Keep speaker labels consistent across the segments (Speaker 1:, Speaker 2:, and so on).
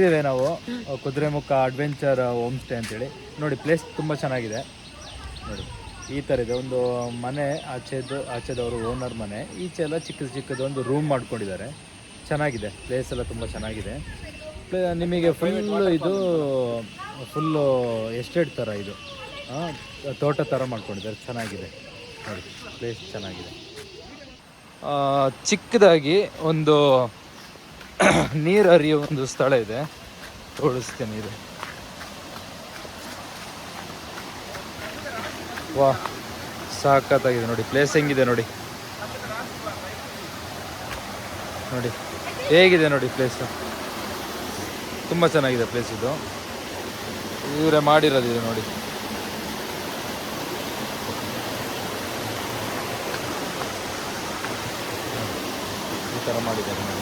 Speaker 1: ಬಂದಿದ್ದೇವೆ ನಾವು. Kudremukh adventure home stay ಅಂತೇಳಿ. ನೋಡಿ ಪ್ಲೇಸ್ ತುಂಬ ಚೆನ್ನಾಗಿದೆ. ನೋಡಿ, ಈ ಥರ ಇದೆ. ಒಂದು ಮನೆ ಆಚೆದು, ಆಚೆದವರು ಓನರ್ ಮನೆ. ಈಚೆ ಎಲ್ಲ ಚಿಕ್ಕದು ಚಿಕ್ಕದು ಒಂದು ರೂಮ್ ಮಾಡ್ಕೊಂಡಿದ್ದಾರೆ. ಚೆನ್ನಾಗಿದೆ. ಪ್ಲೇಸ್ ಎಲ್ಲ ತುಂಬ ಚೆನ್ನಾಗಿದೆ. ನಿಮಗೆ ಫುಲ್ಲು ಇದು ಫುಲ್ಲು ಎಸ್ಟೇಟ್ ಥರ ಇದು. ತೋಟ ಥರ ಮಾಡ್ಕೊಂಡಿದ್ದಾರೆ. ಚೆನ್ನಾಗಿದೆ. ನೋಡಿ ಪ್ಲೇಸ್ ಚೆನ್ನಾಗಿದೆ. ಚಿಕ್ಕದಾಗಿ ಒಂದು ನೀರು ಹರಿಯುವ ಒಂದು ಸ್ಥಳ ಇದೆ. ತೋರಿಸ್ತೇನೆ ಇದು ವಾ ಸಾಕತ್ತಾಗಿದೆ ನೋಡಿ. ಪ್ಲೇಸ್ ಹೆಂಗಿದೆ ನೋಡಿ? ನೋಡಿ, ಹೇಗಿದೆ ನೋಡಿ ಪ್ಲೇಸು ತುಂಬ ಚೆನ್ನಾಗಿದೆ ಪ್ಲೇಸ್ ಇದು. ಇವರೇ ಮಾಡಿರೋದು ಇದು ನೋಡಿ. ಈ ಥರ ಮಾಡಿದ್ದಾರೆ ನೋಡಿ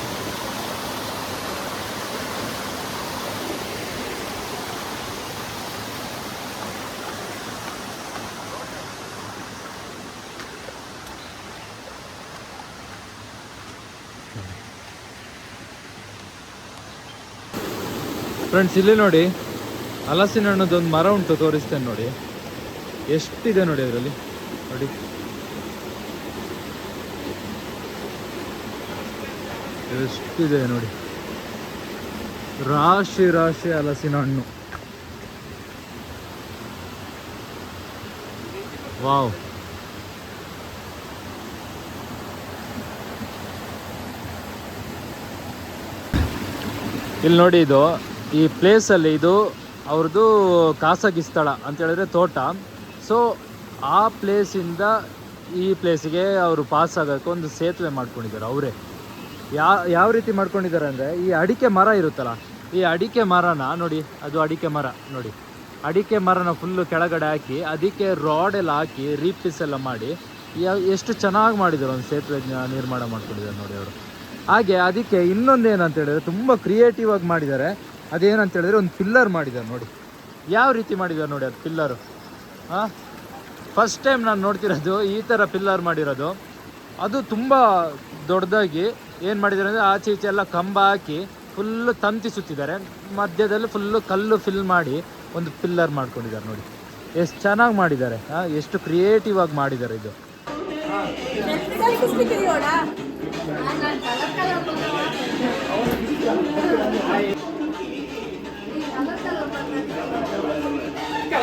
Speaker 1: ಫ್ರೆಂಡ್ಸ್ ಇಲ್ಲಿ ನೋಡಿ, ಹಲಸಿನ ಹಣ್ಣದೊಂದು ಮರ ಉಂಟು ತೋರಿಸ್ತೇನೆ ನೋಡಿ. ಎಷ್ಟಿದೆ ನೋಡಿ ಅದರಲ್ಲಿ? ನೋಡಿ. ಎಷ್ಟಿದೆ ನೋಡಿ. ರಾಶಿ ರಾಶಿ ಹಲಸಿನ ಹಣ್ಣು. ವಾವ್. ಇಲ್ಲಿ ನೋಡಿ ಇದು ಈ ಪ್ಲೇಸಲ್ಲಿ ಇದು ಅವ್ರದ್ದು ಖಾಸಗಿ ಸ್ಥಳ ಅಂತೇಳಿದ್ರೆ ತೋಟ. ಸೊ ಆ ಪ್ಲೇಸಿಂದ ಈ ಪ್ಲೇಸಿಗೆ ಅವರು ಪಾಸ್ ಆಗೋಕ್ಕೆ ಒಂದು ಸೇತುವೆ ಮಾಡ್ಕೊಂಡಿದ್ದಾರೆ ಅವರೇ. ಯಾ, ಯಾವ ರೀತಿ ಮಾಡ್ಕೊಂಡಿದ್ದಾರೆ ಅಂದರೆ ಈ ಅಡಿಕೆ ಮರ ಇರುತ್ತಲ್ಲ, ಈ ಅಡಿಕೆ ಮರನ ನೋಡಿ, ಅದು ಅಡಿಕೆ ಮರ ನೋಡಿ. ಅಡಿಕೆ ಮರನ ಫುಲ್ಲು ಕೆಳಗಡೆ ಹಾಕಿ, ಅದಕ್ಕೆ ರಾಡ್ ಎಲ್ಲ ಹಾಕಿ ರೀಪೀಸ್ ಎಲ್ಲ ಮಾಡಿ ಎಷ್ಟು ಚೆನ್ನಾಗಿ ಮಾಡಿದ್ದಾರೆ ಒಂದು ಸೇತುವೆ ನಿರ್ಮಾಣ ಮಾಡ್ಕೊಂಡಿದ್ದಾರೆ ನೋಡಿ ಅವರು. ಹಾಗೆ ಅದಕ್ಕೆ ಇನ್ನೊಂದು ಏನಂತ ಹೇಳಿದ್ರೆ ತುಂಬ ಕ್ರಿಯೇಟಿವ್ ಆಗಿ ಮಾಡಿದ್ದಾರೆ. ಅದೇನಂತ ಹೇಳಿದ್ರೆ ಒಂದು ಪಿಲ್ಲರ್ ಮಾಡಿದ್ದಾರೆ ನೋಡಿ. ಯಾವ ರೀತಿ ಮಾಡಿದ್ದಾರೆ ನೋಡಿ ಅದು ಪಿಲ್ಲರು? ಹಾಂ ಫಸ್ಟ್ ಟೈಮ್ ನಾನು ನೋಡ್ತಿರೋದು ಈ ಥರ ಪಿಲ್ಲರ್ ಮಾಡಿರೋದು. ಅದು ತುಂಬ ದೊಡ್ಡದಾಗಿ ಏನು ಮಾಡಿದ್ದಾರೆ ಅಂದರೆ ಆಚೆ ಈಚೆ ಎಲ್ಲ ಕಂಬ ಹಾಕಿ ಫುಲ್ಲು ತಂತಿ ಸುತ್ತಿದ್ದಾರೆ. ಮಧ್ಯದಲ್ಲಿ ಫುಲ್ಲು ಕಲ್ಲು ಫಿಲ್ ಮಾಡಿ ಒಂದು ಪಿಲ್ಲರ್ ಮಾಡ್ಕೊಂಡಿದ್ದಾರೆ ನೋಡಿ. ಎಷ್ಟು ಚೆನ್ನಾಗಿ ಮಾಡಿದ್ದಾರೆ. ಎಷ್ಟು ಕ್ರಿಯೇಟಿವ್ ಆಗಿ ಮಾಡಿದ್ದಾರೆ ಇದು.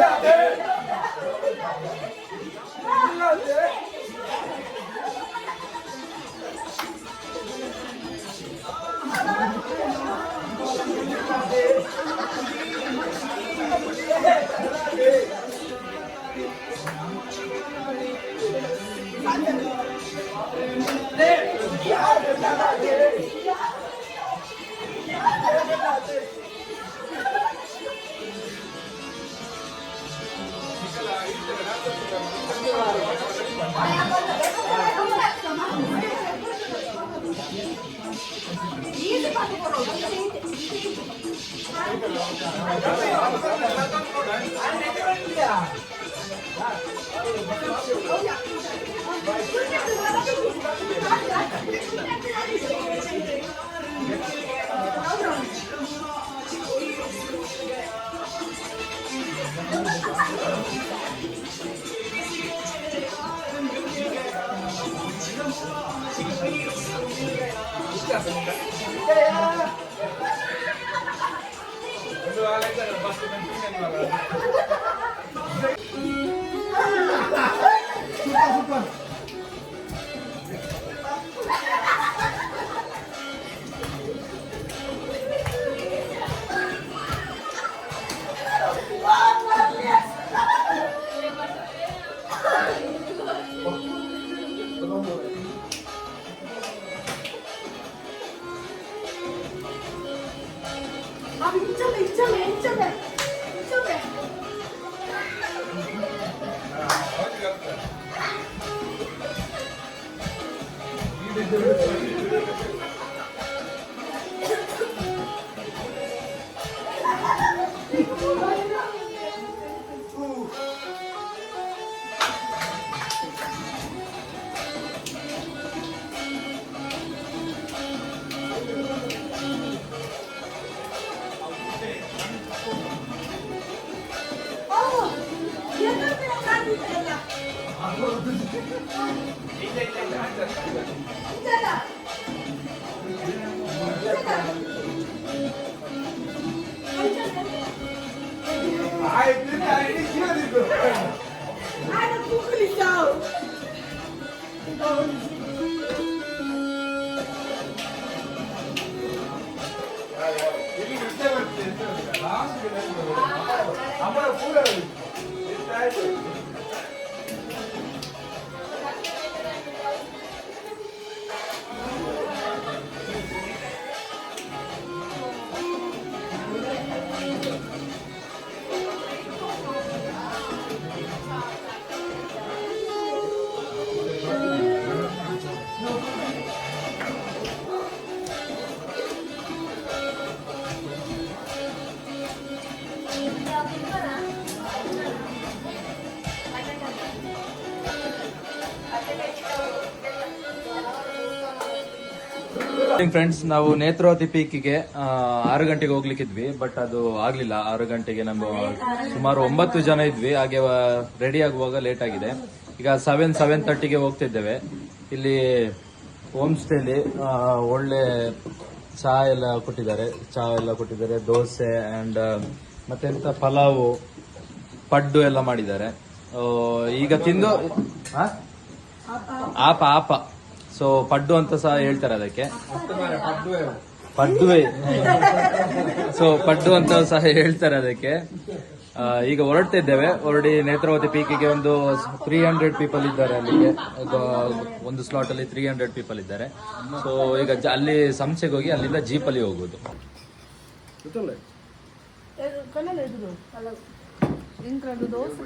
Speaker 1: Yeah. 아, 이점에, 이점에, 이점에, 이점에. 아무나 보라고. ಫ್ರೆಂಡ್ಸ್ ನಾವು ನೇತ್ರಾವತಿ ಪೀಕಿಗೆ ಆರು ಗಂಟೆಗೆ ಹೋಗ್ಲಿಕ್ಕಿದ್ವಿ ಬಟ್ ಅದು ಆಗ್ಲಿಲ್ಲ. ಆರು ಗಂಟೆಗೆ ನಮ್ಮ ಸುಮಾರು ಒಂಬತ್ತು ಜನ ಇದ್ವಿ. ಹಾಗೆ ರೆಡಿ ಆಗುವಾಗ ಲೇಟ್ ಆಗಿದೆ. ಈಗ ಸೆವೆನ್ ಸೆವೆನ್ ತರ್ಟಿಗೆ ಹೋಗ್ತಿದ್ದೇವೆ. ಇಲ್ಲಿ ಹೋಮ್ ಸ್ಟೇಲಿ ಒಳ್ಳೆ ಚಹಾ ಎಲ್ಲ ಕೊಟ್ಟಿದ್ದಾರೆ. ಚಹಾ ಎಲ್ಲ ಕೊಟ್ಟಿದ್ದಾರೆ. ದೋಸೆ ಅಂಡ್ ಮತ್ತೆಂತ ಪಲಾವು, ಪಡ್ಡು ಎಲ್ಲ ಮಾಡಿದ್ದಾರೆ. ಈಗ ತಿಂದು? ಆಪ ಆಪ. ಸೊ ಪಡ್ಡು ಅಂತ ಸಹ ಹೇಳ್ತಾರೆ ಅದಕ್ಕೆ. ಪಡ್ಡುವೆ. ಸೊ ಪಡ್ಡು ಅಂತ ಸಹ ಹೇಳ್ತಾರೆ ಅದಕ್ಕೆ. ಈಗ ಹೊರಡ್ತಾ ಹೊರಡಿ ನೇತ್ರಾವತಿ ಪೀಕಿಗೆ ಒಂದು ತ್ರೀ ಹಂಡ್ರೆಡ್ ಪೀಪಲ್ ಇದ್ದಾರೆ ಅಲ್ಲಿಗೆ. ಒಂದು ಸ್ಲಾಟ್ ಅಲ್ಲಿ ತ್ರೀ ಹಂಡ್ರೆಡ್ ಪೀಪಲ್ ಇದ್ದಾರೆ. ಸೊ ಈಗ ಅಲ್ಲಿ ಸಂಸೆಗೆ ಹೋಗಿ ಅಲ್ಲಿಂದ ಜೀಪಲ್ಲಿ ಹೋಗೋದು
Speaker 2: ಇಂದ್ರನು ದೋಸೆ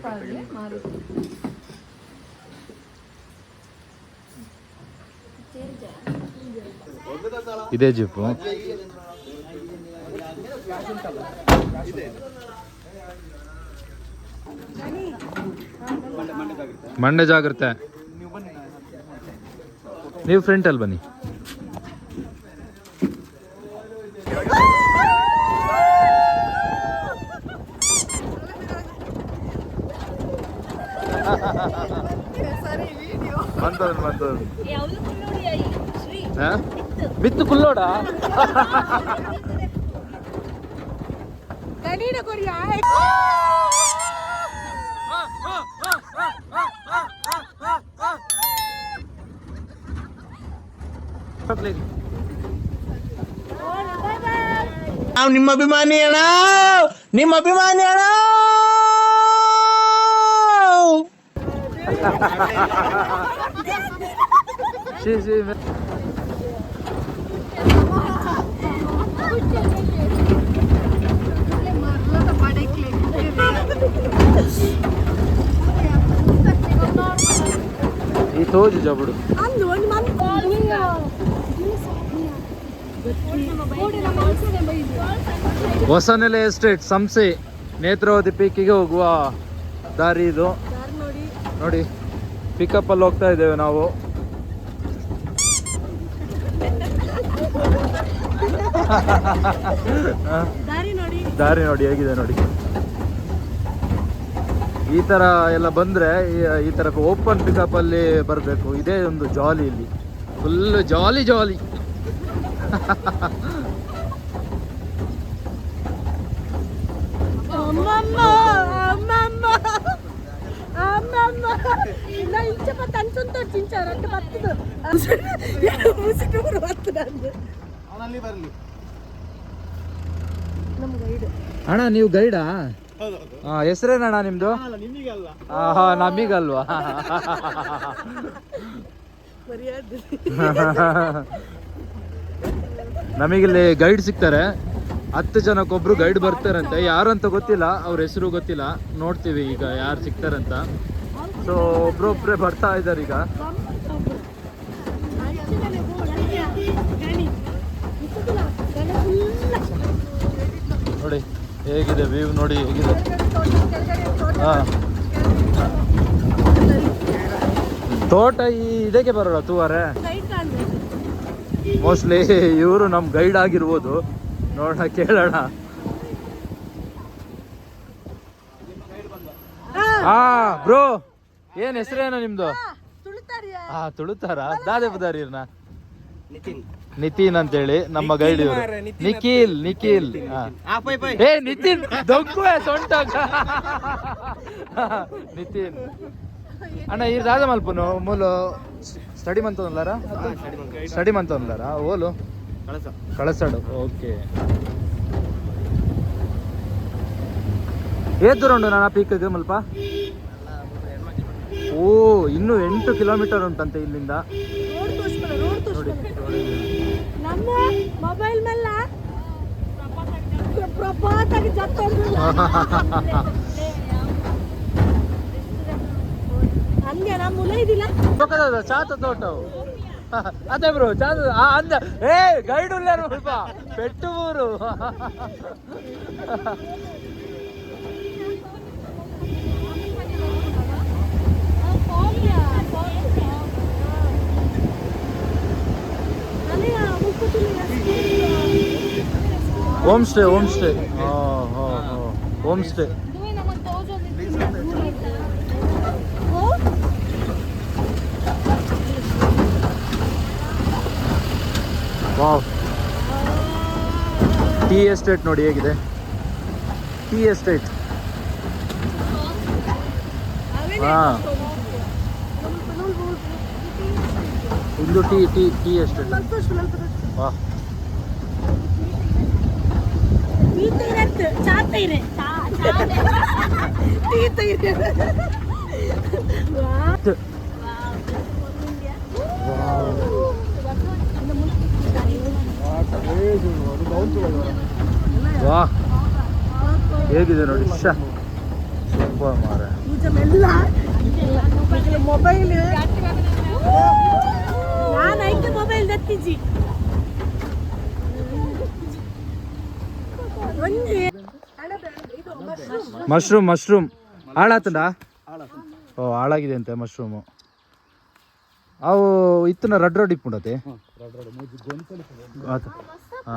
Speaker 1: ಇದೇ ಜಿಪ್ಪು. ಮಂಡೆ ಜಾಗ್ರತೆ. ನೀವು ಫ್ರಂಟ್ ಅಲ್ಲಿ ಬನ್ನಿ. ಬಂತದ ಬಂತದ ಬಿತ್ತು ಕುಲ್ಲೋಡ
Speaker 2: ಗಣೀನ ಕೊರಿಯ
Speaker 3: ನಾವು ನಿಮ್ಮ ಅಭಿಮಾನಿ ಅಣ್ಣ ನಿಮ್ಮ ಅಭಿಮಾನಿ ಅಣ್ಣ
Speaker 1: Sí, sí. ಈ ತೋಜು ಜಬುಡು ಹೊಸನೆಲೆ ಎಸ್ಟೇಟ್ ಸಂಸೆ ನೇತ್ರಾವತಿ ಪೀಕಿಗೆ ಹೋಗುವ ದಾರಿ ಇದು
Speaker 2: ನೋಡಿ
Speaker 1: ಪಿಕಪ್ ಅಲ್ಲಿ ಹೋಗ್ತಾ ಇದ್ದೇವೆ ನಾವು.
Speaker 2: ದಾರಿ ನೋಡಿ.
Speaker 1: ಹೇಗಿದೆ ನೋಡಿ. ಈ ತರ ಎಲ್ಲ ಬಂದ್ರೆ ಈ- ಥರ ತರ ಓಪನ್ ಪಿಕಪ್ ಅಲ್ಲಿ ಬರಬೇಕು. ಇದೇ ಒಂದು ಜಾಲಿ ಇಲ್ಲಿ. ಫುಲ್ ಜಾಲಿ ಜಾಲಿ
Speaker 3: ಬತ್ತದು ಬರಲಿ.
Speaker 2: ನಮ್ಮ ಗೈಡ್.
Speaker 1: ಅಣ್ಣ ನೀವು ಗೈಡಾ? ಹೆಸರೇನಣ್ಣ ನಿಮ್ದು? ನಮೀಗಲ್ವಾ? ನಮಗಿಲ್ಲಿ ಗೈಡ್ ಸಿಗ್ತಾರೆ. ಹತ್ತು ಜನಕ್ಕೊಬ್ರು ಗೈಡ್ ಬರ್ತಾರಂತೆ. ಯಾರಂತ ಗೊತ್ತಿಲ್ಲ ಅವ್ರ ಹೆಸರು ಗೊತ್ತಿಲ್ಲ. ನೋಡ್ತೀವಿ ಈಗ ಯಾರು ಸಿಗ್ತಾರಂತ. ಸೊ ಒಬ್ರೊಬ್ರೆ ಬರ್ತಾ ಇದ್ದಾರೆ ಈಗ.
Speaker 2: ನೋಡಿ
Speaker 1: ಹೇಗಿದೆ ವ್ಯೂ ನೋಡಿ ಹೇಗಿದೆ? ತೋಟ ಈ ಇದಕ್ಕೆ ಬರೋಲ್ಲ ತೂವಾರೆ. ಮೋಸ್ಟ್ಲಿ ಇವರು ನಮ್ಮ ಗೈಡ್ ಆಗಿರ್ಬೋದು. ನೋಡೋಣ ಕೇಳೋಣ. ಹಾ. ಬ್ರೋ ಏನ್ ಹೆಸರೇನು ನಿಮ್ದು?
Speaker 2: ತುಳಿತಾರಿಯಾ.
Speaker 1: ಹಾ ತುಳುತಾರ? ದಾದೆ ಬದಾರಿರ್ನ ನಿತಿನ್ ಅಂತೇಳಿ ನಮ್ಮ ಗೈಡ್ ಇವರು. ನಿಖಿಲ್ ನಿಖಿಲ್ ಹಾ. ಏ ನಿತಿನ್ ದೊಂಕು ಸೊಂಟ ನಿತಿನ್ ಅಣ್ಣ ಈ ರಾಜ ಮಲ್ಪನು ಮೂಲು ಸ್ಟಡಿ ಮಂತೊಂದ್ಲಾರ ಸ್ಟಡಿ ಮಂತೊಂದ್ಲಾರ ಓಲು? ಕಳಸಾಡು ಓಕೆ. ಏ ದೂರ ಉಂಡು ನಾನು ಪೀಕ್ ಮಲ್ಪ? ಓ ಇನ್ನು ಎಂಟು ಕಿಲೋಮೀಟರ್ ಉಂಟಂತೆ ಇಲ್ಲಿಂದ. ನೋಡಿ
Speaker 2: ನಮ್ಮ ಮೊಬೈಲ್ ಮೇಲೆ ಹಂಗೆ ನಮ್ಮ ಮುಲ ಇದಿಲ್ಲ.
Speaker 1: ಪಕ್ಕದ ಚಾತ ತೋಟವು ಅದೇ ಬ್ರೋ ಚಾತ ಅಂದ. ಏ ಗೈಡ್ ಸ್ವಲ್ಪ. ಪೆಟ್ಟು ಊರು. Home stay home stay home stay wow tea estate ನೋಡಿ ಹೇಗಿದೆ. ಟೀ ಎಸ್ಟೇಟ್ ಹಾ. ಇದು ಟೀ ಟೀ ಟೀ ಎಸ್ಟೇಟ್
Speaker 2: ತೀತೈರೆ
Speaker 1: ವಾ. ಹೇಗಿದೆ ನೋಡಿ ಶ. ಮಾರ.
Speaker 2: ಮೊಬೈಲ್ ನಾನು ಐದು ಮೊಬೈಲ್ ದತ್ತಿಜಿ
Speaker 1: ಮಶ್ರೂಮ್ ಮಶ್ರೂಮ್. ಹಾಳಾತಂಡ? ಓ ಹಾಳಾಗಿದೆ ಅಂತೆ ಮಶ್ರೂಮು. ಅವು ಇತ್ತನ ರಡ್ ರಡ್ ಇಪ್ಪುಂಡತೆ ಹಾ.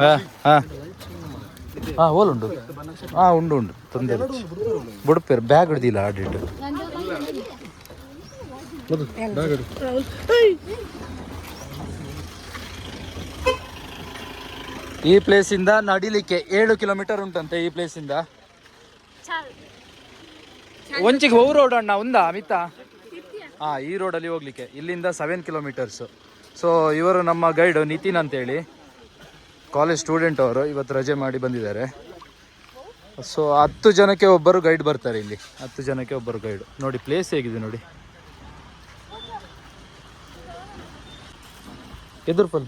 Speaker 1: ಹಾಂ ಹಾಂ. ಹಾಂ ಓಲುಂಡು ಹಾಂ ಉಂಡು ಉಂಡು ತೊಂದರೆ ಬುಡಪೇರು ಬ್ಯಾಗ್ ಹಿಡ್ದಿಲ್ಲ ಆಡಿಟ್ಟು ಈ ಪ್ಲೇಸಿಂದ ನಡಿಲಿಕ್ಕೆ ಏಳು ಕಿಲೋಮೀಟರ್ ಉಂಟಂತೆ ಈ ಪ್ಲೇಸಿಂದ ಒಂಚಿಗೆ ಹೋಗ್ ರೋಡ್ ಅಣ್ಣ ಒಂದಾ ಮಿತ್ತ ಹಾ ಈ ರೋಡಲ್ಲಿ ಹೋಗ್ಲಿಕ್ಕೆ. ಇಲ್ಲಿಂದ ಸೆವೆನ್ ಕಿಲೋಮೀಟರ್ಸು ಸೊ ಇವರು ನಮ್ಮ ಗೈಡ್ ನಿತಿನ್ ಅಂತೇಳಿ. ಕಾಲೇಜ್ ಸ್ಟೂಡೆಂಟ್ ಅವರು ಇವತ್ತು ರಜೆ ಮಾಡಿ ಬಂದಿದ್ದಾರೆ. ಸೊ ಹತ್ತು ಜನಕ್ಕೆ ಒಬ್ಬರು ಗೈಡ್ ಬರ್ತಾರೆ ಇಲ್ಲಿ. ಹತ್ತು ಜನಕ್ಕೆ ಒಬ್ಬರು ಗೈಡ್ ನೋಡಿ ಪ್ಲೇಸ್ ಹೇಗಿದೆ ನೋಡಿ. ಎದುರ್ಪಲ್.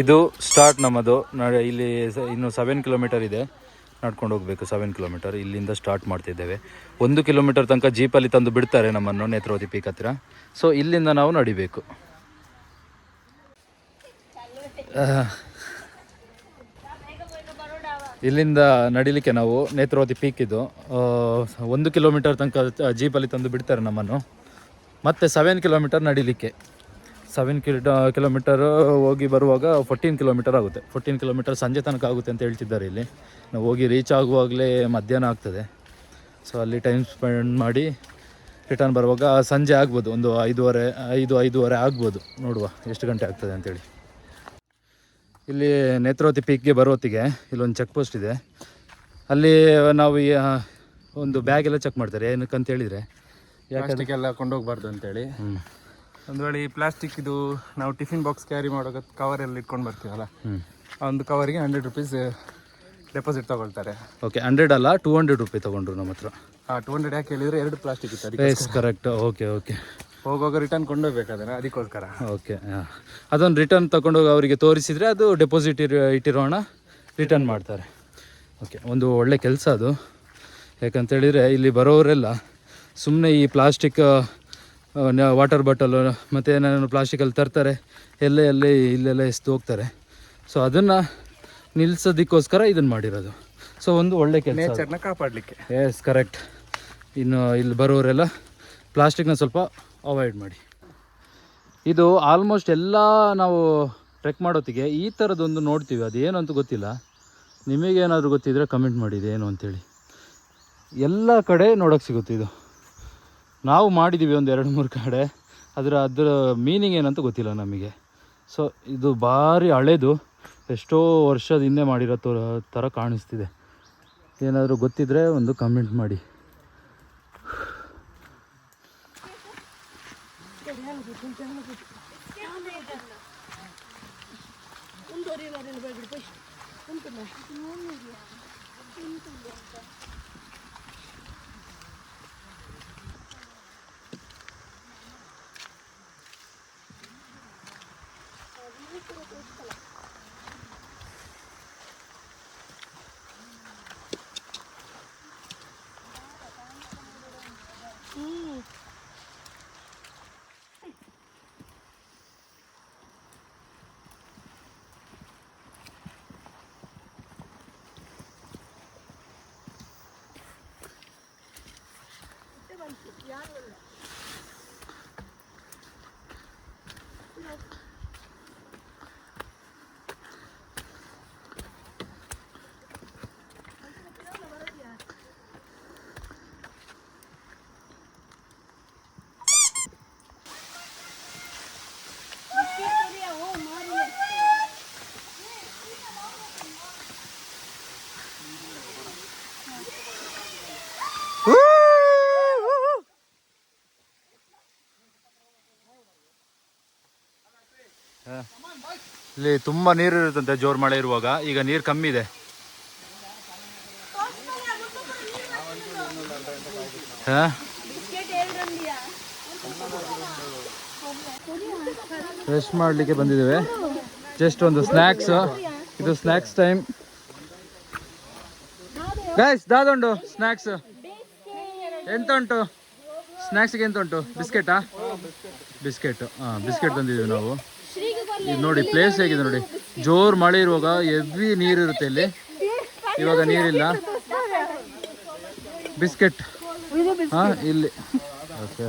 Speaker 1: ಇದು ಸ್ಟಾರ್ಟ್ ನಮ್ಮದು. ಇಲ್ಲಿ ಇನ್ನು ಸೆವೆನ್ ಕಿಲೋಮೀಟರ್ ಇದೆ. ನಡ್ಕೊಂಡು ಹೋಗಬೇಕು ಸೆವೆನ್ ಕಿಲೋಮೀಟರ್ ಇಲ್ಲಿಂದ ಸ್ಟಾರ್ಟ್ ಮಾಡ್ತಿದ್ದೇವೆ. ಒಂದು ಕಿಲೋಮೀಟರ್ ತನಕ ಜೀಪಲ್ಲಿ ತಂದು ಬಿಡ್ತಾರೆ ನಮ್ಮನ್ನು ನೇತ್ರಾವತಿ ಪೀಕ್ ಹತ್ತಿರ ಸೊ ಇಲ್ಲಿಂದ ನಾವು ನಡಿಬೇಕು. ಇಲ್ಲಿಂದ ನಡಿಲಿಕ್ಕೆ ನಾವು ನೇತ್ರಾವತಿ ಪೀಕ್ ಇದು. ಒಂದು ಕಿಲೋಮೀಟರ್ ತನಕ ಜೀಪಲ್ಲಿ ತಂದು ಬಿಡ್ತಾರೆ ನಮ್ಮನ್ನು. ಮತ್ತೆ ಸೆವೆನ್ ಕಿಲೋಮೀಟರ್ ನಡಿಲಿಕ್ಕೆ. ಸೆವೆನ್ ಕಿಲೋ ಕಿಲೋಮೀಟರ್ ಹೋಗಿ ಬರುವಾಗ ಫೋರ್ಟೀನ್ ಕಿಲೋಮೀಟರ್ ಆಗುತ್ತೆ. ಫೋರ್ಟೀನ್ ಕಿಲೋಮೀಟರ್ ಸಂಜೆ ತನಕ ಆಗುತ್ತೆ ಅಂತ ಹೇಳ್ತಿದ್ದಾರೆ ಇಲ್ಲಿ. ನಾವು ಹೋಗಿ ರೀಚ್ ಆಗುವಾಗಲೇ ಮಧ್ಯಾಹ್ನ ಆಗ್ತದೆ. ಸೊ ಅಲ್ಲಿ ಟೈಮ್ ಸ್ಪೆಂಡ್ ಮಾಡಿ ರಿಟರ್ನ್ ಬರುವಾಗ ಸಂಜೆ ಆಗ್ಬೋದು. ಒಂದು ಐದೂವರೆ, ಐದು, ಐದೂವರೆ ಆಗ್ಬೋದು. ನೋಡುವ ಎಷ್ಟು ಗಂಟೆ ಆಗ್ತದೆ ಅಂತೇಳಿ. ಇಲ್ಲಿ ನೇತ್ರಾವತಿ ಪೀಕ್ಗೆ ಬರೋತ್ತಿಗೆ ಇಲ್ಲೊಂದು ಚೆಕ್ ಪೋಸ್ಟ್ ಇದೆ. ಅಲ್ಲಿ ನಾವು ಒಂದು ಬ್ಯಾಗ್ ಎಲ್ಲ ಚೆಕ್ ಮಾಡ್ತಾರೆ. ಏನಕ್ಕೆ ಅಂತ ಹೇಳಿದರೆ
Speaker 4: ಪ್ಲಾಸ್ಟಿಕ್ ಎಲ್ಲ ಕೊಂಡೋಗ್ಬಾರ್ದು ಅಂತೇಳಿ. ಒಂದು ವೇಳೆ ಈ ಪ್ಲಾಸ್ಟಿಕ್ ಇದು ನಾವು ಟಿಫಿನ್ ಬಾಕ್ಸ್ ಕ್ಯಾರಿ ಮಾಡೋ ಕವರ್ ಎಲ್ಲ ಇಟ್ಕೊಂಡು ಬರ್ತೀವಲ್ಲ? ಆ ಒಂದು ಕವರಿಗೆ ಹಂಡ್ರೆಡ್ ರುಪೀಸ್ ಡೆಪಾಸಿಟ್ ತಗೊಳ್ತಾರೆ.
Speaker 1: ಓಕೆ ಹಂಡ್ರೆಡ್ ಅಲ್ಲ ಟೂ ಹಂಡ್ರೆಡ್ ರುಪೀಸ್ ತಗೊಂಡ್ರು ನಮ್ಮ ಹತ್ರ.
Speaker 4: ಆ ಟೂ ಹಂಡ್ರೆಡ್ ಯಾಕೆ ಹೇಳಿದ್ರೆ ಎರಡು ಪ್ಲಾಸ್ಟಿಕ್ ಇತ್ತು
Speaker 1: ಕರೆಕ್ಟ್ ಓಕೆ ಓಕೆ
Speaker 4: ಹೋಗೋಗ ರಿಟರ್ನ್ ಕೊಂಡೋಗ್ಬೇಕಾದ್ರೆ ಅದಕ್ಕೋಸ್ಕರ.
Speaker 1: ಓಕೆ ಹಾಂ ಅದೊಂದು ರಿಟರ್ನ್ ತಗೊಂಡೋಗಿ ಅವರಿಗೆ ತೋರಿಸಿದರೆ ಅದು ಡೆಪಾಸಿಟ್ ಇರೋ ಇಟ್ಟಿರೋ ಹಣ ರಿಟರ್ನ್ ಮಾಡ್ತಾರೆ. ಓಕೆ ಒಂದು ಒಳ್ಳೆ ಕೆಲಸ ಅದು. ಯಾಕಂತೇಳಿದರೆ ಇಲ್ಲಿ ಬರೋವರೆಲ್ಲ ಸುಮ್ಮನೆ ಈ ಪ್ಲಾಸ್ಟಿಕ್ ವಾಟರ್ ಬಾಟಲು ಮತ್ತು ಏನೇನು ಪ್ಲಾಸ್ಟಿಕಲ್ಲಿ ತರ್ತಾರೆ ಎಲ್ಲೇ ಎಲ್ಲೇ ಇಲ್ಲೆಲ್ಲ ಎಸ್ದು ಹೋಗ್ತಾರೆ. ಸೊ ಅದನ್ನು ನಿಲ್ಲಿಸೋದಕ್ಕೋಸ್ಕರ ಇದನ್ನು ಮಾಡಿರೋದು. ಸೊ ಒಂದು ಒಳ್ಳೆ ಕೆಲಸ
Speaker 4: ನೇಚರ್ನ ಕಾಪಾಡಲಿಕ್ಕೆ.
Speaker 1: ಎಸ್ ಕರೆಕ್ಟ್ ಇನ್ನು ಇಲ್ಲಿ ಬರೋರೆಲ್ಲ ಪ್ಲಾಸ್ಟಿಕ್ನ ಸ್ವಲ್ಪ ಅವಾಯ್ಡ್ ಮಾಡಿ. ಇದು ಆಲ್ಮೋಸ್ಟ್ ಎಲ್ಲ ನಾವು ಟ್ರೆಕ್ ಮಾಡೋತ್ತಿಗೆ ಈ ಥರದೊಂದು ನೋಡ್ತೀವಿ. ಅದೇನು ಅಂತ ಗೊತ್ತಿಲ್ಲ. ನಿಮಗೇನಾದರೂ ಗೊತ್ತಿದ್ರೆ ಕಮೆಂಟ್ ಮಾಡಿದೆ ಏನು ಅಂತೇಳಿ. ಎಲ್ಲ ಕಡೆ ನೋಡೋಕ್ಕೆ ಸಿಗುತ್ತೆ ಇದು. ನಾವು ಮಾಡಿದ್ದೀವಿ ಒಂದು ಎರಡು ಮೂರು ಕಡೆ. ಅದರ ಅದರ ಮೀನಿಂಗ್ ಏನಂತ ಗೊತ್ತಿಲ್ಲ ನಮಗೆ. ಸೊ ಇದು ಭಾರಿ ಹಳೇದು. ಎಷ್ಟೋ ವರ್ಷದ ಹಿಂದೆ ಮಾಡಿರೋ ಥರ- ಕಾಣಿಸ್ತಿದೆ. ಏನಾದರೂ ಗೊತ್ತಿದ್ದರೆ ಒಂದು ಕಮೆಂಟ್ ಮಾಡಿ. Yeah. ಇಲ್ಲಿ ತುಂಬ ನೀರು ಇರುತ್ತಂತೆ ಜೋರು ಮಳೆ ಇರುವಾಗ. ಈಗ ನೀರು ಕಮ್ಮಿ ಇದೆ. ರೆಸ್ಟ್ ಮಾಡಲಿಕ್ಕೆ ಬಂದಿದ್ದೇವೆ. ಜಸ್ಟ್ ಒಂದು ಸ್ನ್ಯಾಕ್ಸ್ ಇದು ಸ್ನ್ಯಾಕ್ಸ್ ಟೈಮ್ ಗೈಸ್ ದಾದೊಂಡು ಸ್ನ್ಯಾಕ್ಸ್ ಎಂತ ಉಂಟು ಸ್ನ್ಯಾಕ್ಸ್ಗೆ ಎಂತ ಉಂಟು ಬಿಸ್ಕೆಟಾ ಬಿಸ್ಕೆಟ್ ಹಾಂ ಬಿಸ್ಕೆಟ್ ತಂದಿದ್ದೀವಿ ನಾವು. ಇದು ನೋಡಿ ಪ್ಲೇಸ್ ಹೇಗಿದೆ ನೋಡಿ. ಜೋರು ಮಳೆ ಇರುವಾಗ ಎವಿ ನೀರಿರುತ್ತೆ ಇಲ್ಲಿ. ಇವಾಗ ನೀರಿಲ್ಲ. ಬಿಸ್ಕೆಟ್. ಹಾಂ, ಇಲ್ಲಿ. ಓಕೆ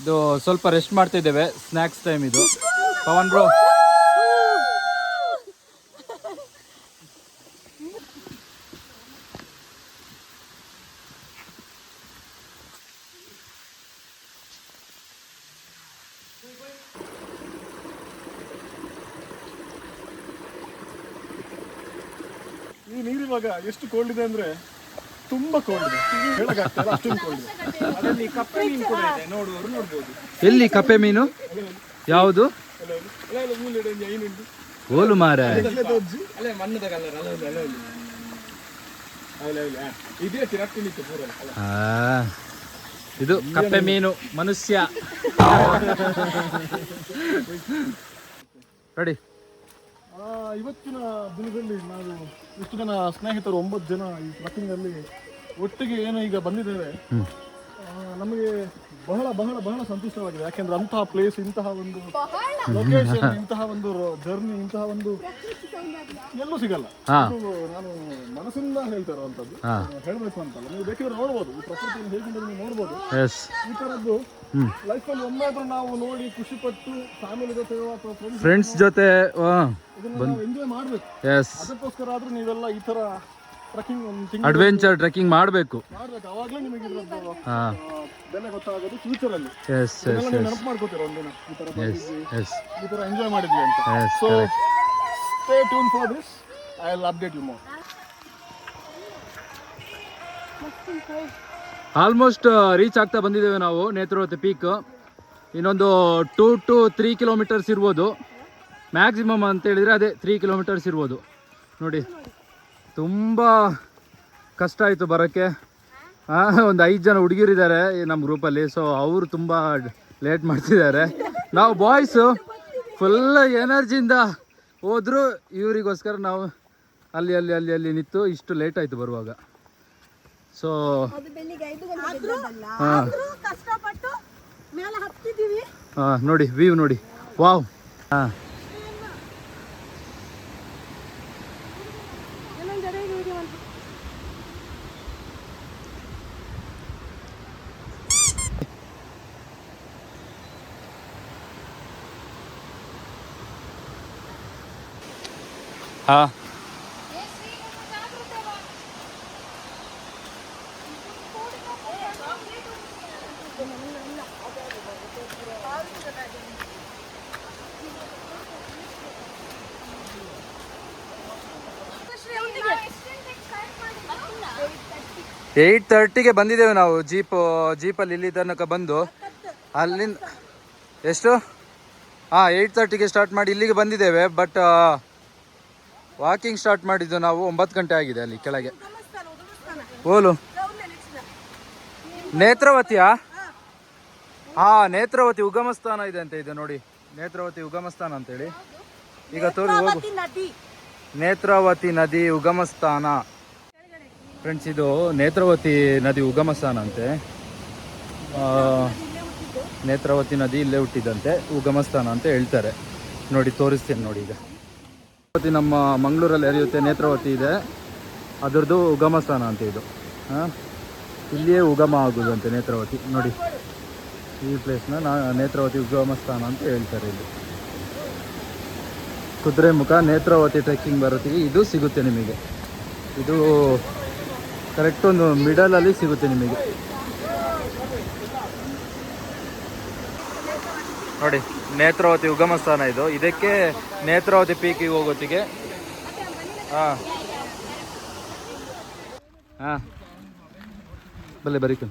Speaker 1: ಇದು ಸ್ವಲ್ಪ ರೆಸ್ಟ್ ಮಾಡ್ತಿದ್ದೇವೆ. ಸ್ನ್ಯಾಕ್ಸ್ ಟೈಮ್ ಇದು. ಪವನ್ ಬ್ರೋ
Speaker 5: ಇವಾಗ ಎಷ್ಟು ಕೋಲ್ಡ್ ಇದೆ ಅಂದ್ರೆ ತುಂಬಾ ಕೋಲ್ಡ್ ಇದೆ. ಹೇಳಕ್ಕಾಗ್ತಲ್ಲ ಅಷ್ಟೊಂದು ಕೋಲ್ಡ್ ಇದೆ.
Speaker 4: ಅದರಲ್ಲಿ ಕಪ್ಪೆ ಮೀನು ಕೂಡ ಇದೆ. ನೋಡುವವರು ನೋಡ್ಬೋದು.
Speaker 1: ಎಲ್ಲಿ ಕಪ್ಪೆ ಮೀನು? ಯಾವುದು? ಕೋಲು ಮಾರ.
Speaker 5: ಅಲ್ಲೇ
Speaker 4: ಮಣ್ಣದ ಕಲರ್ ಅಲ್ಲ ಅಲ್ಲ ಅಲ್ಲ
Speaker 5: ಅಲ್ಲ. ಅಲ್ಲ ಇದೇ ಪೂರ.
Speaker 1: ಕಪ್ಪೆ ಮೀನು ಮನುಷ್ಯ. ರೆಡಿ.
Speaker 5: ಆ, ಇವತ್ತಿನ ದಿನದಲ್ಲಿ ನಾವು ಇಷ್ಟು ಜನ ಸ್ನೇಹಿತರು ಒಂಬತ್ತು ಜನ ಈ ಟ್ರಕ್ಕಿಂಗ್ ಅಲ್ಲಿ ಒಟ್ಟಿಗೆ ಏನು ಈಗ ಬಂದಿದ್ದೇವೆ. ನಮಗೆ ಬಹಳ ಬಹಳ ಬಹಳ ಸಂತುಷ್ಟವಾಗಿದೆ ಯಾಕೆಂದ್ರೆ ಅಂತಹ ಪ್ಲೇಸ್ ಇಂತಹ ಒಂದು ಲೊಕೇಶನ್ ಇಂತಹ ಒಂದು ಜರ್ನಿ ಇಂತಹ ಒಂದು ಎಲ್ಲೂ ಸಿಗಲ್ಲ. ಇದು ನಾನು ಮನಸ್ಸಿಂದ ಹೇಳ್ತಾ ಇರುವಂತದ್ದು. ಹೇಳ್ಬೇಕು ಅಂತಲ್ಲ. ನೀವು ಬೇಕಿದ್ರೆ ನೋಡ್ಬೋದು. ಈ ಪ್ರಕೃತಿಯನ್ನು ಹೇಗಿದೆ ನೀವು ನೋಡ್ಬೋದು.
Speaker 1: ಎಸ್
Speaker 5: ಈ ತರದ್ದು ಲೈಫ್ ಅಲ್ಲಿ ಒಮ್ಮೆಯಾದ್ರೂ ನಾವು ನೋಡಿ ಖುಷಿ ಪಟ್ಟು ಫ್ಯಾಮಿಲಿ ಜೊತೆ ಅಥವಾ ಫ್ರೆಂಡ್ಸ್
Speaker 1: ಜೊತೆ
Speaker 5: ಇದನ್ನ ನಾವು ಎಂಜಾಯ್ ಮಾಡ್ಬೇಕು.
Speaker 1: ಎಸ್
Speaker 5: ಅದಕ್ಕೋಸ್ಕರ ಆದ್ರೂ ನೀವೆಲ್ಲ ಈ ತರ ಟ್ರಕ್ಕಿಂಗ್ ಒಂದು ತಿಂಗಳು
Speaker 1: ಅಡ್ವೆಂಚರ್ ಟ್ರೆಕ್ಕಿಂಗ್ ಮಾಡಬೇಕು.
Speaker 5: ಮಾಡ್ಬೇಕು. ಅವಾಗಲೇ ನಿಮಗೆ ಇದ್ರದ್ದು
Speaker 1: ಹಾ.
Speaker 5: ಬೆಲೆ ಗೊತ್ತಾಗೋದು ಫ್ಯೂಚರ್ ಅಲ್ಲಿ.
Speaker 1: ಎಸ್ ಎಸ್
Speaker 5: ಇದೆಲ್ಲ ನೀವು
Speaker 1: ಎಸ್
Speaker 5: ನೆನಪು ಮಾಡ್ಕೋತೀರ ಒಂದಿನ? ಈ ತರ
Speaker 1: ಎಸ್
Speaker 5: ಬಂದಿದ್ವಿ
Speaker 1: ಎಸ್
Speaker 5: ಈ ತರ ಎಂಜಾಯ್ ಮಾಡಿದ್ವಿ ಅಂತ.
Speaker 1: Yes
Speaker 5: so stay tuned for this I will update you more
Speaker 1: almost reach ಆಗ್ತಾ ಬಂದಿದ್ದೇವೆ ನಾವು ನೇತ್ರಾವತಿ ಪೀಕ್ ಇನ್ನೊಂದು ಟೂ ಟು ತ್ರೀ ಕಿಲೋಮೀಟರ್ಸ್ ಇರ್ಬೋದು. ಮ್ಯಾಕ್ಸಿಮಮ್ ಅಂತ ಹೇಳಿದರೆ ಅದೇ ತ್ರೀ ಕಿಲೋಮೀಟರ್ಸ್ ಇರ್ಬೋದು. ನೋಡಿ. ತುಂಬ ಕಷ್ಟ ಆಯಿತು ಬರೋಕ್ಕೆ. ಒಂದು ಐದು ಜನ ಹುಡುಗಿರಿದ್ದಾರೆ ನಮ್ಮ ಗ್ರೂಪಲ್ಲಿ ಸೊ ಅವರು ತುಂಬ ಲೇಟ್ ಮಾಡ್ತಿದ್ದಾರೆ. ನಾವು ಬಾಯ್ಸು ಫುಲ್ ಎನರ್ಜಿಯಿಂದ ಹೋದರೂ ಇವರಿಗೋಸ್ಕರ ನಾವು ಅಲ್ಲಿ ಅಲ್ಲಿ ಅಲ್ಲಿ ಅಲ್ಲಿ ನಿಂತು ಇಷ್ಟು ಲೇಟ್ ಆಯಿತು ಬರುವಾಗ. ಸೊ ಹಾಂ.
Speaker 2: ಕಷ್ಟಪಟ್ಟು ಮೇಲೆ ಹತ್ತಿದೀವಿ
Speaker 1: ಹಾಂ ನೋಡಿ ವೀವ್ ನೋಡಿ. ವಾವ್ ಹಾಂ. ಹಾಂ. ಏಯ್ಟ್ ತರ್ಟಿಗೆ ಬಂದಿದ್ದೇವೆ ನಾವು. ಜೀಪ್ ಜೀಪಲ್ಲಿ ಇಲ್ಲಿ ತನಕ ಬಂದು. ಅಲ್ಲಿಂದ ಎಷ್ಟು? ಹಾಂ ಏಯ್ಟ್ ತರ್ಟಿಗೆ ಸ್ಟಾರ್ಟ್ ಮಾಡಿ ಇಲ್ಲಿಗೆ ಬಂದಿದ್ದೇವೆ. ಬಟ್ ವಾಕಿಂಗ್ ಸ್ಟಾರ್ಟ್ ಮಾಡಿದ್ದು ನಾವು ಒಂಬತ್ತು ಗಂಟೆ ಆಗಿದೆ ಅಲ್ಲಿ ಕೆಳಗೆ. ಓಲು ನೇತ್ರಾವತಿಯಾ? ಹಾ. ನೇತ್ರಾವತಿ ಉಗಮ ಸ್ಥಾನ ಇದೆ ಅಂತ ಇದೆ ನೋಡಿ. ನೇತ್ರಾವತಿ ಉಗಮ ಸ್ಥಾನ ಅಂತೇಳಿ. ಈಗ ತೋರಿ ಹೋಗು. ನೇತ್ರಾವತಿ ನದಿ. ಉಗಮ ಸ್ಥಾನ ಫ್ರೆಂಡ್ಸ್ ಇದು ನೇತ್ರಾವತಿ ನದಿ ಉಗಮ ಸ್ಥಾನ ಅಂತೆ ನೇತ್ರಾವತಿ ನದಿ ಇಲ್ಲೇ ಹುಟ್ಟಿದಂತೆ ಉಗಮ ಸ್ಥಾನ ಅಂತ ಹೇಳ್ತಾರೆ. ನೋಡಿ ತೋರಿಸ್ತೀನಿ ನೋಡಿ ಈಗ. ನಮ್ಮ ಮಂಗಳೂರಲ್ಲಿ ಹರಿಯುತ್ತೆ ನೇತ್ರಾವತಿ ಇದೆ. ಅದರದ್ದು ಉಗಮ ಸ್ಥಾನ ಅಂತ ಇದು. ಹಾಂ? ಇಲ್ಲಿಯೇ ಉಗಮ ಆಗುದಂತೆ ನೇತ್ರಾವತಿ. ನೋಡಿ, ಈ ಪ್ಲೇಸ್ನ ನಾ ನೇತ್ರಾವತಿ ಉಗಮ ಸ್ಥಾನ ಅಂತ ಹೇಳ್ತಾರೆ ಇಲ್ಲಿ. ಕುದುರೆಮುಖ ನೇತ್ರಾವತಿ ಟ್ರೆಕ್ಕಿಂಗ್ ಬರೋತ್ತಿಗೆ ಇದು ಸಿಗುತ್ತೆ ನಿಮಗೆ. ಇದು ಕರೆಕ್ಟ್ ಒಂದು ಮಿಡಲಲ್ಲಿ ಸಿಗುತ್ತೆ ನಿಮಗೆ. ನೋಡಿ. ನೇತ್ರಾವತಿ ಉಗಮ ಸ್ಥಾನ ಇದು. ಇದಕ್ಕೆ ನೇತ್ರಾವತಿ ಪೀಕಿಗೆ ಹೋಗೋತ್ತಿಗೆ. ಹಾಂ. ಹಾಂ. ಬಲ್ಲೆ
Speaker 5: ಬರೀ ಕೈ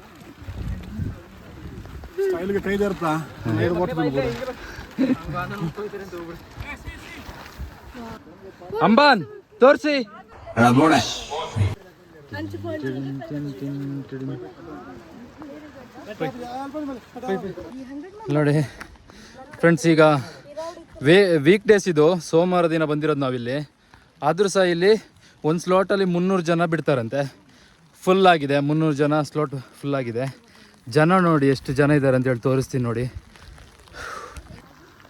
Speaker 1: ಅಂಬಾನ್ ತೋರಿಸಿ. ನೋಡಿ. ಫ್ರೆಂಡ್ಸ್ ಈಗ ವೇ ವೀಕ್ ಡೇಸ್ ಇದು. ಸೋಮವಾರ ದಿನ ಬಂದಿರೋದು ನಾವಿಲ್ಲಿ. ಆದರೂ ಸಹ ಇಲ್ಲಿ ಒಂದು ಸ್ಲಾಟಲ್ಲಿ ಮುನ್ನೂರು ಜನ ಬಿಡ್ತಾರಂತೆ. ಫುಲ್ ಆಗಿದೆ. ಮುನ್ನೂರು ಜನ ಸ್ಲಾಟ್ ಫುಲ್ ಆಗಿದೆ. ಜನ ನೋಡಿ ಎಷ್ಟು ಜನ ಇದ್ದಾರೆ ಅಂತೇಳಿ ತೋರಿಸ್ತೀನಿ ನೋಡಿ.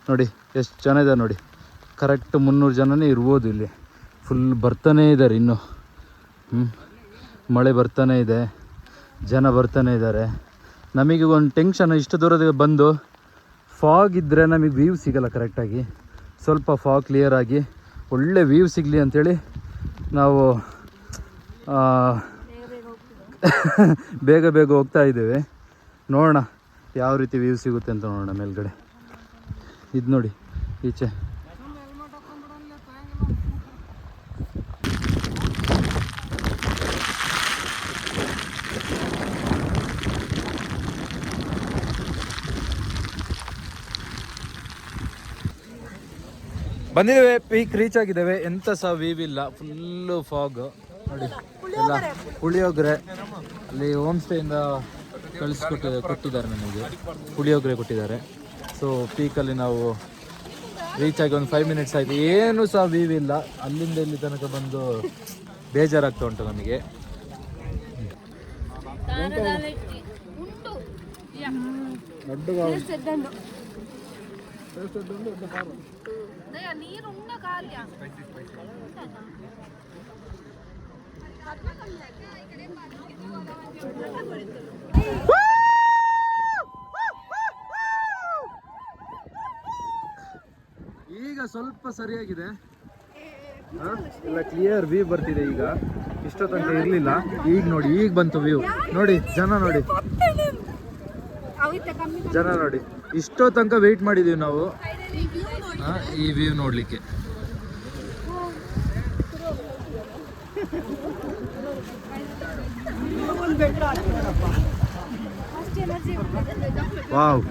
Speaker 1: ನೋಡಿ, ಎಷ್ಟು ಜನ ಇದ್ದಾರೆ ನೋಡಿ. ಕರೆಕ್ಟ್ ಮುನ್ನೂರು ಜನನೇ ಇರ್ಬೋದು ಇಲ್ಲಿ. ಫುಲ್ ಬರ್ತಾನೇ ಇದ್ದಾರೆ ಇನ್ನು. ಹ್ಞೂ ಮಳೆ ಬರ್ತಾನೆ ಇದೆ. ಜನ ಬರ್ತಾನೆ ಇದ್ದಾರೆ ನಮಗೆ ಒಂದು ಟೆನ್ಷನ್ ಇಷ್ಟು ದೂರದ ಬಂದು ಫಾಗ್ ಇದ್ದರೆ ನಮಗೆ ವ್ಯೂ ಸಿಗಲ್ಲ ಕರೆಕ್ಟಾಗಿ ಸ್ವಲ್ಪ ಫಾಗ್ ಕ್ಲಿಯರ್ ಆಗಿ. ಒಳ್ಳೆ ವ್ಯೂ ಸಿಗಲಿ ಅಂಥೇಳಿ ನಾವು ಬೇಗ ಬೇಗ ಹೋಗ್ತಾ ಇದ್ದೇವೆ. ನೋಡೋಣ ಯಾವ ರೀತಿ ವ್ಯೂ ಸಿಗುತ್ತೆ ಅಂತ ನೋಡೋಣ ಮೇಲ್ಗಡೆ. ಇದು ನೋಡಿ, ಈಚೆ. ಬಂದಿದ್ದೇವೆ ಪೀಕ್ ರೀಚ್ ಆಗಿದ್ದೇವೆ ಎಂತ ಸಹ ವೀವ್ ಇಲ್ಲ ಫುಲ್ಲು ಫಾಗ್ ನೋಡಿ ಎಲ್ಲ ಪುಳಿಯೋಗರೆ ಅಲ್ಲಿ ಹೋಮ್ ಸ್ಟೇಯಿಂದ ಕಳಿಸ್ಕೊಟ್ಟಿದ್ದಾರೆ ಕೊಟ್ಟಿದ್ದಾರೆ ನಮಗೆ. ಪುಳಿಯೋಗರೆ ಕೊಟ್ಟಿದ್ದಾರೆ. ಸೊ ಪೀಕಲ್ಲಿ ನಾವು ರೀಚ್ ಆಗಿ ಒಂದು ಫೈವ್ ಮಿನಿಟ್ಸ್ ಆಯಿತು. ಏನು ಸಹ ವೀವ್ ಇಲ್ಲ. ಅಲ್ಲಿಂದ ಇಲ್ಲಿ ತನಕ ಬಂದು ಬೇಜಾರಾಗ್ತಾ ಉಂಟು ನಮಗೆ.
Speaker 2: ನೀರುಂಡ ಖಾಲಿ
Speaker 1: ಈಗ ಸ್ವಲ್ಪ ಸರಿಯಾಗಿದೆ? ಎಲ್ಲ ಕ್ಲಿಯರ್ ವ್ಯೂ ಬರ್ತಿದೆ ಈಗ. ಇಷ್ಟೊತ್ತಂತ ತನಕ ಇರಲಿಲ್ಲ. ಈಗ ನೋಡಿ ಈಗ ಬಂತು ವ್ಯೂ ನೋಡಿ ಜನ ನೋಡಿ. ಜನ ನೋಡಿ. ಇಷ್ಟೋ ತನಕ ವೆಯ್ಟ್ ಮಾಡಿದೀವಿ ನಾವು. ಈ ವ್ಯೂ ನೋಡಲಿಕ್ಕೆ. ವಾವ್.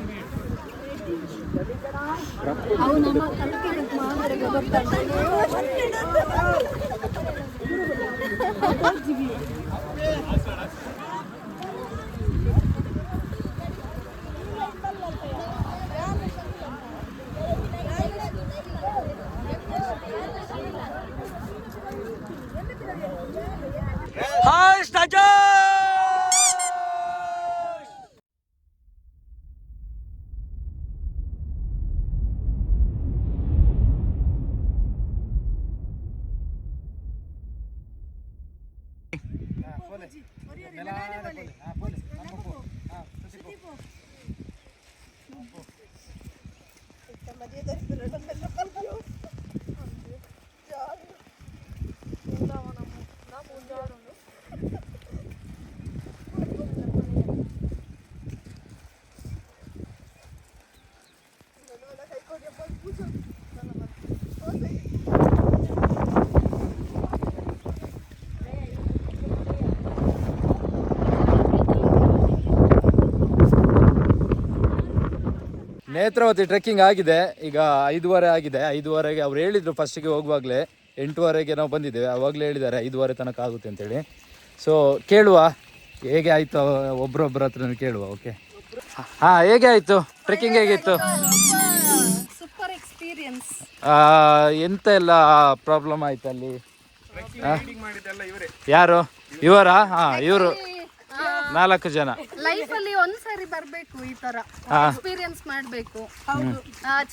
Speaker 1: ನೇತ್ರಾವತಿ ಟ್ರೆಕ್ಕಿಂಗ್ ಆಗಿದೆ. ಈಗ ಐದುವರೆ ಆಗಿದೆ. ಐದುವರೆಗೆ ಅವ್ರು ಹೇಳಿದ್ರು ಫಸ್ಟಿಗೆ ಹೋಗುವಾಗಲೇ ಎಂಟುವರೆಗೆ ನಾವು ಬಂದಿದ್ದೇವೆ. ಅವಾಗಲೇ ಹೇಳಿದ್ದಾರೆ ಐದುವರೆ ತನಕ ಆಗುತ್ತೆ ಅಂತೇಳಿ. ಸೊ ಕೇಳುವ. ಹೇಗೆ ಆಯಿತು ಒಬ್ರೊಬ್ಬರ ಹತ್ರ ಕೇಳುವ ಓಕೆ ಹಾಂ ಹೇಗೆ ಆಯಿತು? ಟ್ರೆಕ್ಕಿಂಗ್ ಹೇಗಿತ್ತು
Speaker 2: ಸೂಪರ್ ಎಕ್ಸ್ಪೀರಿಯನ್ಸ್
Speaker 1: ಆ, ಎಂತ ಎಲ್ಲ ಪ್ರಾಬ್ಲಮ್ ಆಯ್ತು ಅಲ್ಲಿ? ಯಾರು? ಇವರಾ? ಹಾಂ ಇವರು. ನಾಲ್ಕು ಜನ.
Speaker 6: ಲೈಫ್ ಅಲ್ಲಿ ಒಂದ್ಸರಿ ಬರ್ಬೇಕು ಈ ತರ. ಎಕ್ಸ್ಪೀರಿಯನ್ಸ್ ಮಾಡ್ಬೇಕು.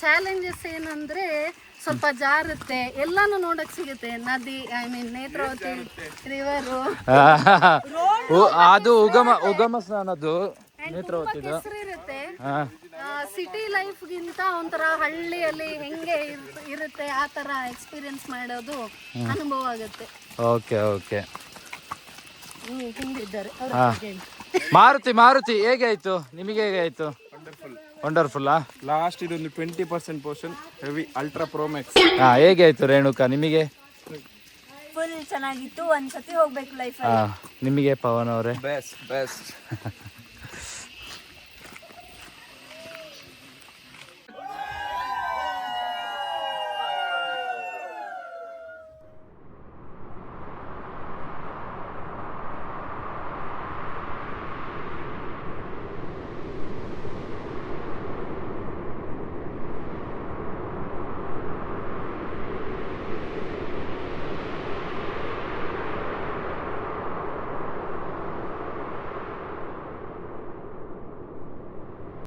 Speaker 6: ಚಾಲೆಂಜಸ್ ಏನಂದ್ರೆ ಸ್ವಲ್ಪ ಜಾರುತ್ತೆ. ಎಲ್ಲಾನು ನೋಡಕ್ ಸಿಗುತ್ತೆ. ನದಿ ಐ ಮೀನ್ ನೇತ್ರಾವತಿ ರಿವರು
Speaker 1: ಅದು ಉಗಮ ಉಗಮ ಸ್ನಾನದ್ದು ನೇತ್ರಾವತಿದು.
Speaker 6: ಇರುತ್ತೆ
Speaker 1: ಲೈಫ್
Speaker 6: ಸಿಟಿ ಲೈಫ್ಗಿಂತ ಒಂಥರ ಹಳ್ಳಿಯಲ್ಲಿ ಹೆಂಗೆ ಇರ್- ಇರುತ್ತೆ ಆ ತರ ಎಕ್ಸ್ಪೀರಿಯನ್ಸ್ ಮಾಡೋದು ಅನುಭವ ಆಗುತ್ತೆ.
Speaker 1: ಓಕೆ ಓಕೆ
Speaker 6: ಹ್ಮ್ ಹಿಂದಿದ್ದಾರೆ ಅವ್ರ
Speaker 1: ಹಾ.
Speaker 6: ಬಗ್ಗೆ.
Speaker 1: ಮಾರುತಿ ಮಾರುತಿ ಹೇಗೆ ಆಯ್ತು? ನಿಮಗೆ ಹೇಗೆ ಆಯ್ತು? ವಂಡರ್ಫುಲ್ಲಾ
Speaker 4: ಲಾಸ್ಟ್ ಇದೊಂದು twenty percent portion heavy ultra pro max
Speaker 1: ಹಾ ಹೇಗೆ ಆಯ್ತು ರೇಣುಕಾ ನಿಮಗೆ?
Speaker 7: ಫುಲ್ ಚೆನ್ನಾಗಿತ್ತು. ಒಂದ್ಸತಿ ಹೋಗ್ಬೇಕು ಲೈಫ್
Speaker 1: ಹಾ ನಿಮಗೆ ಪವನ್ ಅವರೇ?
Speaker 4: Best best